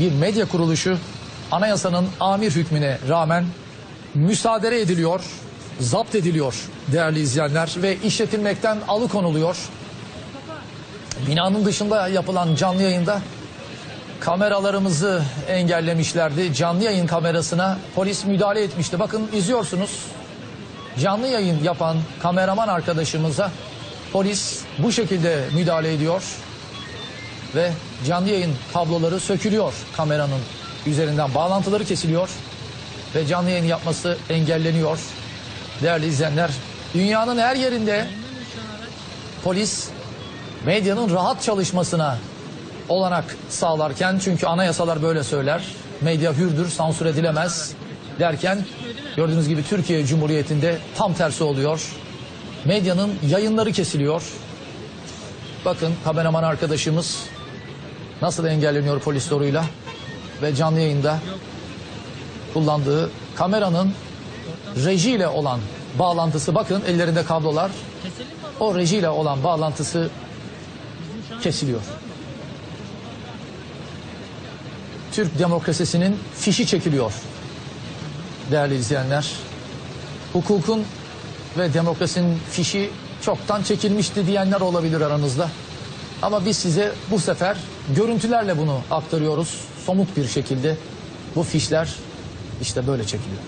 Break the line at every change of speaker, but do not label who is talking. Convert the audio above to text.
bir medya kuruluşu anayasanın amir hükmüne rağmen müsaade ediliyor, zapt ediliyor değerli izleyenler ve işletilmekten alıkonuluyor. Binanın dışında yapılan canlı yayında kameralarımızı engellemişlerdi. Canlı yayın kamerasına polis müdahale etmişti. Bakın izliyorsunuz. Canlı yayın yapan kameraman arkadaşımıza polis bu şekilde müdahale ediyor ve canlı yayın kabloları sökülüyor kameranın üzerinden bağlantıları kesiliyor ve canlı yayın yapması engelleniyor. Değerli izleyenler, dünyanın her yerinde polis medyanın rahat çalışmasına olanak sağlarken çünkü anayasalar böyle söyler. Medya hürdür, sansür edilemez derken gördüğünüz gibi Türkiye Cumhuriyeti'nde tam tersi oluyor. Medyanın yayınları kesiliyor. Bakın kameraman arkadaşımız nasıl engelleniyor polis zoruyla ve canlı yayında kullandığı kameranın rejiyle olan bağlantısı bakın ellerinde kablolar o rejiyle olan bağlantısı kesiliyor. Türk demokrasisinin fişi çekiliyor. Değerli izleyenler, hukukun ve demokrasinin fişi çoktan çekilmişti diyenler olabilir aranızda. Ama biz size bu sefer görüntülerle bunu aktarıyoruz. Somut bir şekilde bu fişler işte böyle çekiliyor.